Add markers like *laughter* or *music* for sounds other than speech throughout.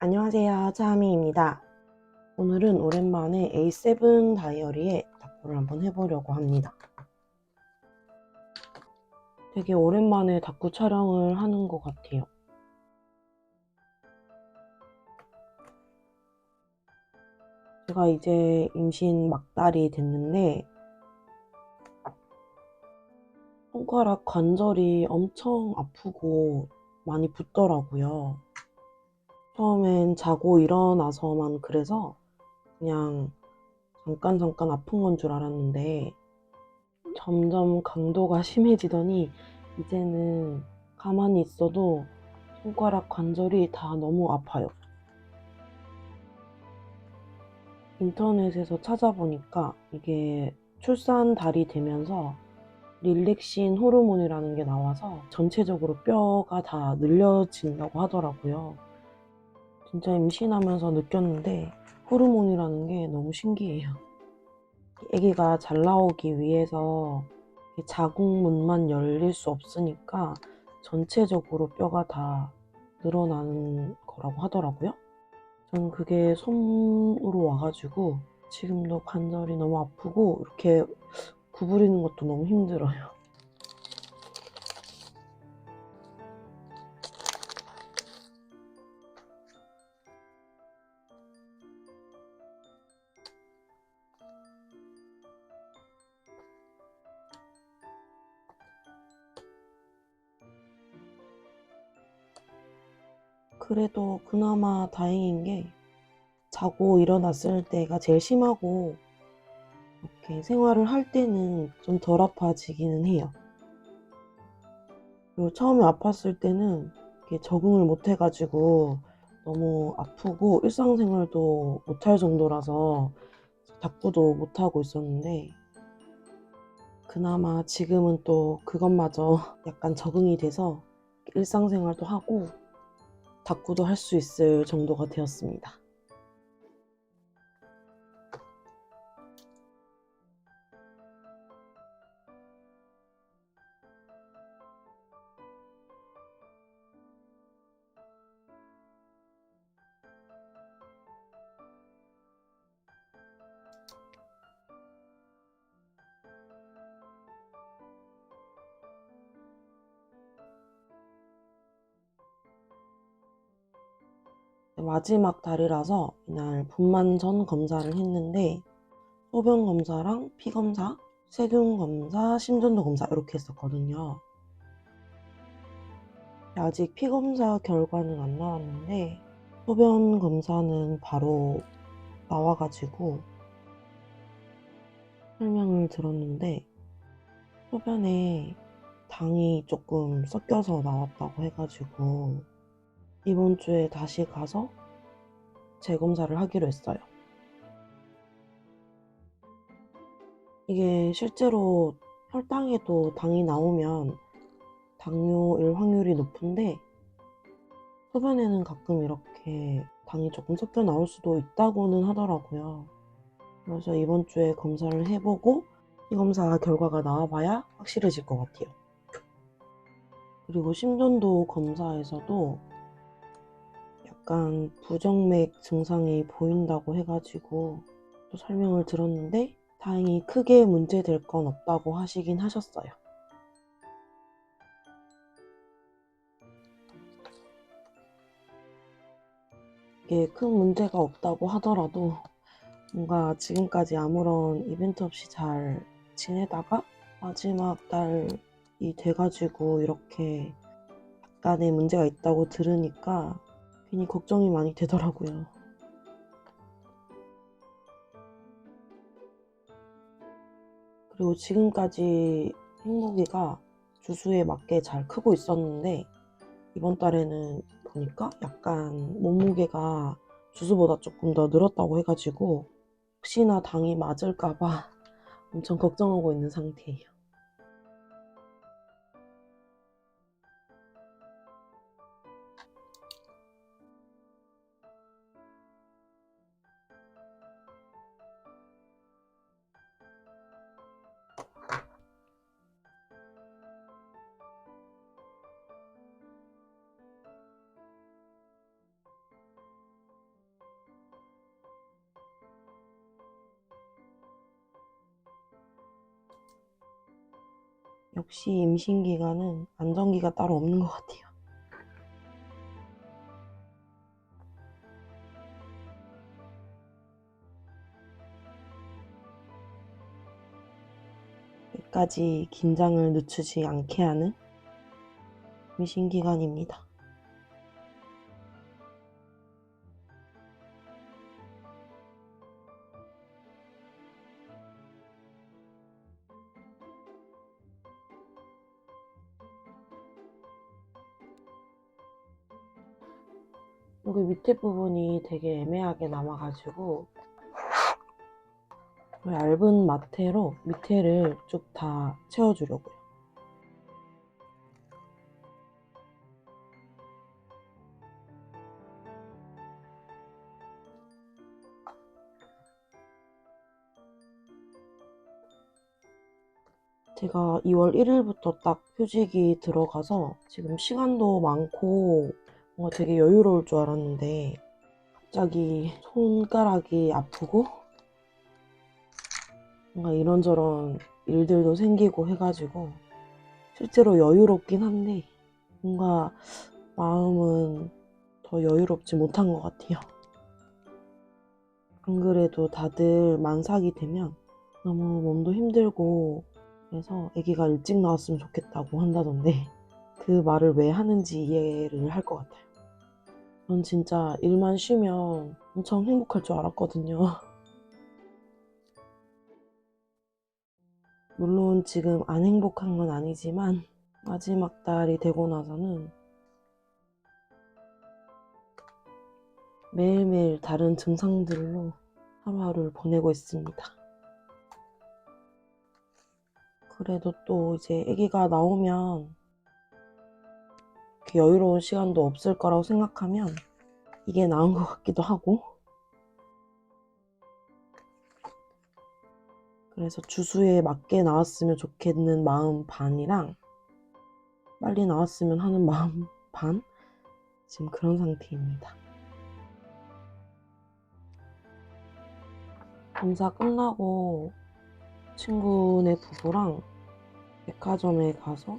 안녕하세요. 차하미입니다. 오늘은 오랜만에 A7 다이어리에 닭구를 한번 해보려고 합니다. 되게 오랜만에 닭구 촬영을 하는 것 같아요. 제가 이제 임신 막달이 됐는데 손가락 관절이 엄청 아프고 많이 붓더라고요. 처음엔 자고 일어나서만 그래서 그냥 잠깐 잠깐 아픈 건 줄 알았는데 점점 강도가 심해지더니 이제는 가만히 있어도 손가락 관절이 다 너무 아파요. 인터넷에서 찾아보니까 이게 출산 달이 되면서 릴렉신 호르몬이라는 게 나와서 전체적으로 뼈가 다 늘려진다고 하더라고요. 진짜 임신하면서 느꼈는데 호르몬이라는 게 너무 신기해요. 아기가 잘 나오기 위해서 자궁문만 열릴 수 없으니까 전체적으로 뼈가 다 늘어나는 거라고 하더라고요. 저는 그게 손으로 와가지고 지금도 관절이 너무 아프고 이렇게 구부리는 것도 너무 힘들어요. 그래도 그나마 다행인 게 자고 일어났을 때가 제일 심하고 이렇게 생활을 할 때는 좀 덜 아파지기는 해요. 그리고 처음에 아팠을 때는 적응을 못 해가지고 너무 아프고 일상생활도 못할 정도라서 닦고도 못하고 있었는데 그나마 지금은 또 그것마저 *laughs* 약간 적응이 돼서 일상생활도 하고 닦고도 할 수 있을 정도가 되었습니다. 마지막 달이라서 이날 분만 전 검사를 했는데 소변 검사랑 피 검사, 세균 검사, 심전도 검사 이렇게 했었거든요. 아직 피 검사 결과는 안 나왔는데 소변 검사는 바로 나와가지고 설명을 들었는데 소변에 당이 조금 섞여서 나왔다고 해가지고 이번 주에 다시 가서 재검사를 하기로 했어요. 이게 실제로 혈당에도 당이 나오면 당뇨일 확률이 높은데 소변에는 가끔 이렇게 당이 조금 섞여 나올 수도 있다고는 하더라고요. 그래서 이번 주에 검사를 해보고 이 검사 결과가 나와봐야 확실해질 것 같아요. 그리고 심전도 검사에서도 약간 부정맥 증상이 보인다고 해가지고 또 설명을 들었는데 다행히 크게 문제될 건 없다고 하시긴 하셨어요. 이게 큰 문제가 없다고 하더라도 뭔가 지금까지 아무런 이벤트 없이 잘 지내다가 마지막 달이 돼가지고 이렇게 약간의 문제가 있다고 들으니까 괜히 걱정이 많이 되더라고요. 그리고 지금까지 행복이가 주수에 맞게 잘 크고 있었는데 이번 달에는 보니까 약간 몸무게가 주수보다 조금 더 늘었다고 해가지고 혹시나 당이 맞을까봐 *laughs* 엄청 걱정하고 있는 상태예요. 역시 임신 기간은 안정기가 따로 없는 것 같아요. 끝까지 긴장을 늦추지 않게 하는 임신 기간입니다. 여기 밑에 부분이 되게 애매하게 남아가지고 얇은 마테로 밑에를 쭉 다 채워주려고요. 제가 2월 1일부터 딱 휴직이 들어가서 지금 시간도 많고 뭔가 되게 여유로울 줄 알았는데 갑자기 손가락이 아프고 뭔가 이런저런 일들도 생기고 해가지고 실제로 여유롭긴 한데 뭔가 마음은 더 여유롭지 못한 것 같아요. 안 그래도 다들 만삭이 되면 너무 몸도 힘들고 그래서 아기가 일찍 나왔으면 좋겠다고 한다던데 그 말을 왜 하는지 이해를 할 것 같아요. 전 진짜 일만 쉬면 엄청 행복할 줄 알았거든요. *laughs* 물론 지금 안 행복한 건 아니지만 마지막 달이 되고 나서는 매일매일 다른 증상들로 하루하루를 보내고 있습니다. 그래도 또 이제 아기가 나오면 이렇게 여유로운 시간도 없을 거라고 생각하면 이게 나은 것 같기도 하고 그래서 주수에 맞게 나왔으면 좋겠는 마음 반이랑 빨리 나왔으면 하는 마음 반 지금 그런 상태입니다. 검사 끝나고 친구네 부부랑 백화점에 가서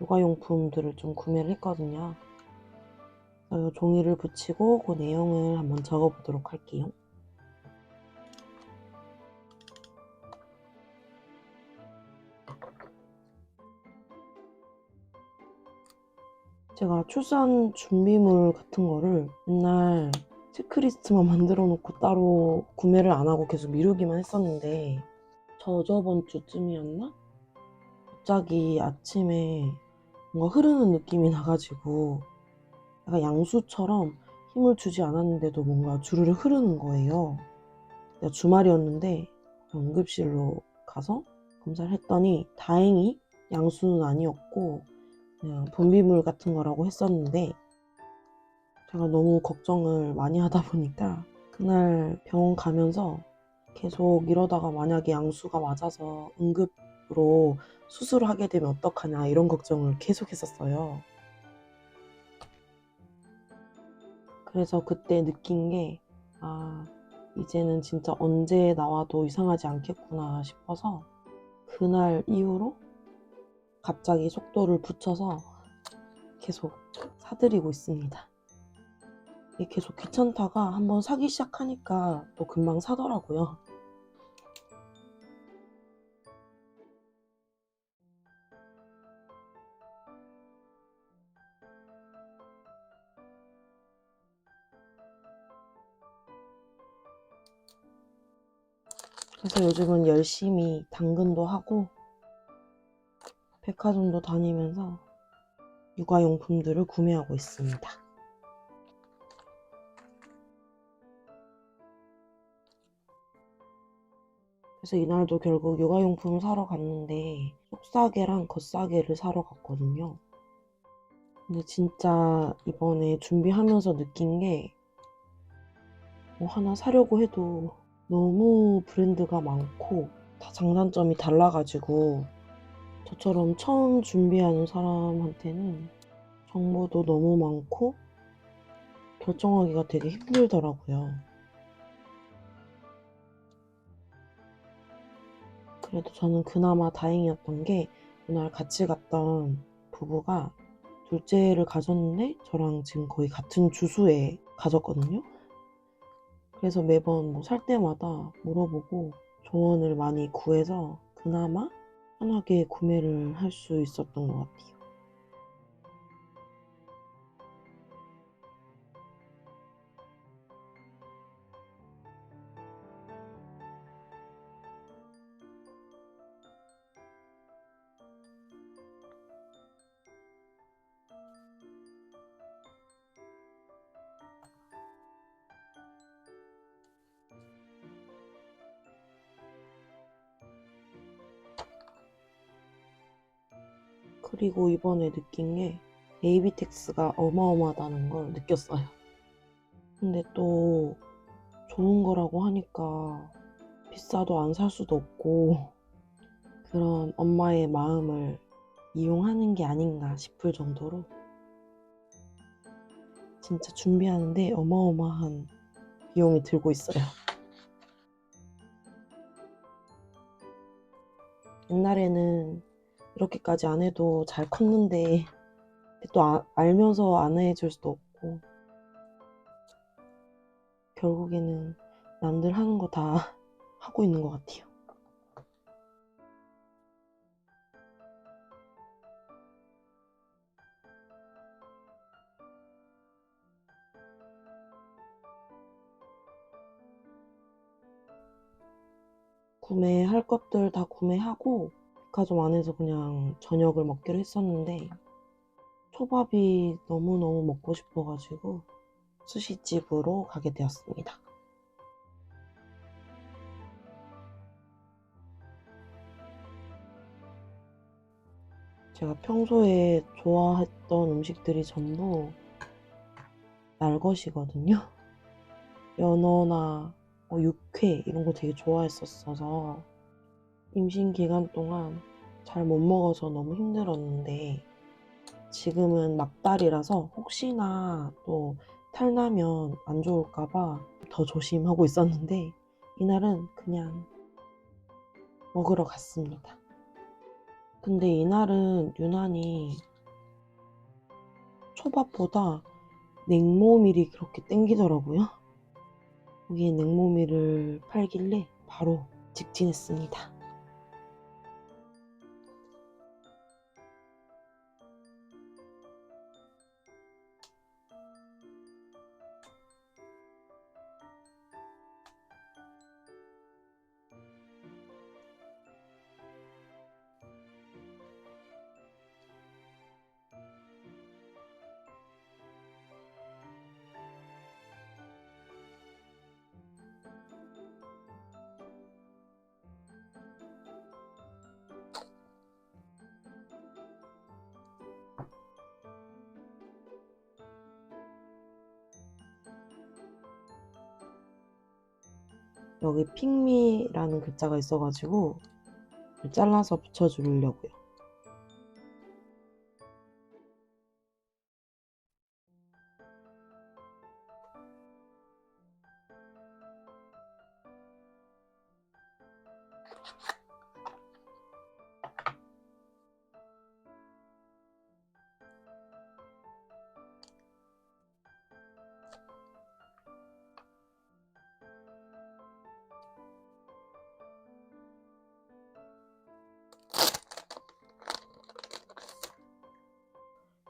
요가용품들을 좀 구매를 했거든요. 요 종이를 붙이고 그 내용을 한번 적어보도록 할게요. 제가 출산 준비물 같은 거를 맨날 체크리스트만 *laughs* 만들어 놓고 따로 구매를 안 하고 계속 미루기만 했었는데 저저번 주쯤이었나? 갑자기 아침에 뭔가 흐르는 느낌이 나가지고 약간 양수처럼 힘을 주지 않았는데도 뭔가 주르르 흐르는 거예요. 주말이었는데 응급실로 가서 검사를 했더니 다행히 양수는 아니었고 그냥 분비물 같은 거라고 했었는데 제가 너무 걱정을 많이 하다 보니까 그날 병원 가면서 계속 이러다가 만약에 양수가 맞아서 응급으로 수술을 하게 되면 어떡하냐 이런 걱정을 계속 했었어요. 그래서 그때 느낀 게, 아, 이제는 진짜 언제 나와도 이상하지 않겠구나 싶어서 그날 이후로 갑자기 속도를 붙여서 계속 사들이고 있습니다. 계속 귀찮다가 한번 사기 시작하니까 또 금방 사더라고요. 그래서 요즘은 열심히 당근도 하고 백화점도 다니면서 육아용품들을 구매하고 있습니다. 그래서 이날도 결국 육아용품을 사러 갔는데 속사계랑 겉사계를 사러 갔거든요. 근데 진짜 이번에 준비하면서 느낀 게 뭐 하나 사려고 해도 너무 브랜드가 많고 다 장단점이 달라가지고 저처럼 처음 준비하는 사람한테는 정보도 너무 많고 결정하기가 되게 힘들더라고요. 그래도 저는 그나마 다행이었던 게 그날 같이 갔던 부부가 둘째를 가졌는데 저랑 지금 거의 같은 주수에 가졌거든요. 그래서 매번 뭐 살 때마다 물어보고 조언을 많이 구해서 그나마 편하게 구매를 할 수 있었던 것 같아요. 그리고 이번에 느낀 게 베이비텍스가 어마어마하다는 걸 느꼈어요. 근데 또 좋은 거라고 하니까 비싸도 안 살 수도 없고 그런 엄마의 마음을 이용하는 게 아닌가 싶을 정도로 진짜 준비하는데 어마어마한 비용이 들고 있어요. 옛날에는 이렇게까지 안 해도 잘 컸는데 *laughs* 또 아- 알면서 안 해줄 수도 없고 결국에는 남들 하는 거 다 *laughs* 하고 있는 것 같아요. 구매할 것들 다 구매하고 백화점 안에서 그냥 저녁을 먹기로 했었는데 초밥이 너무너무 먹고 싶어가지고 스시집으로 가게 되었습니다. 제가 평소에 좋아했던 음식들이 전부 날것이거든요. 연어나 뭐 육회 이런 거 되게 좋아했었어서 임신 기간 동안 잘 못 먹어서 너무 힘들었는데 지금은 막달이라서 혹시나 또 탈나면 안 좋을까봐 더 조심하고 있었는데 이날은 그냥 먹으러 갔습니다. 근데 이날은 유난히 초밥보다 냉모밀이 그렇게 땡기더라고요. 거기에 냉모밀을 팔길래 바로 직진했습니다. 여기 핑미라는 글자가 있어가지고 잘라서 붙여주려고요.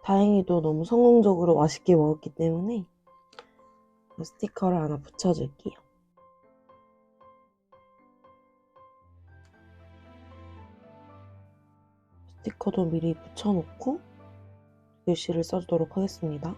다행히도 너무 성공적으로 맛있게 먹었기 때문에 스티커를 하나 붙여줄게요. 스티커도 미리 붙여놓고 글씨를 써주도록 하겠습니다.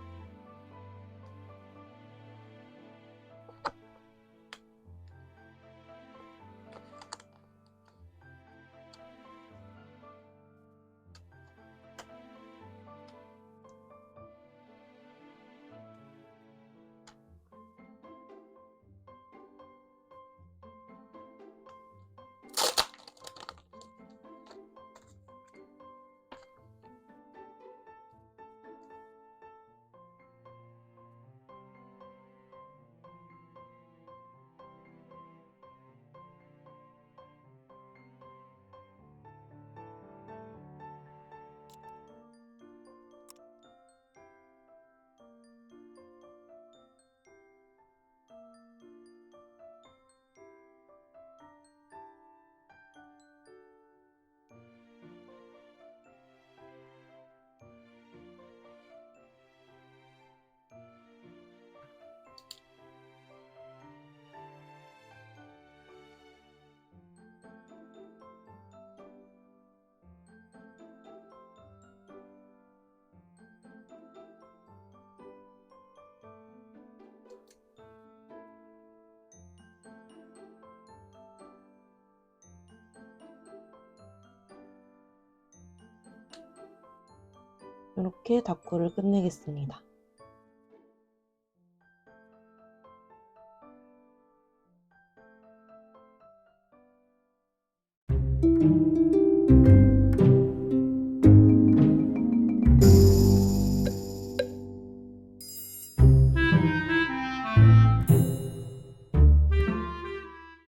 이렇게 다꾸를 끝내겠습니다.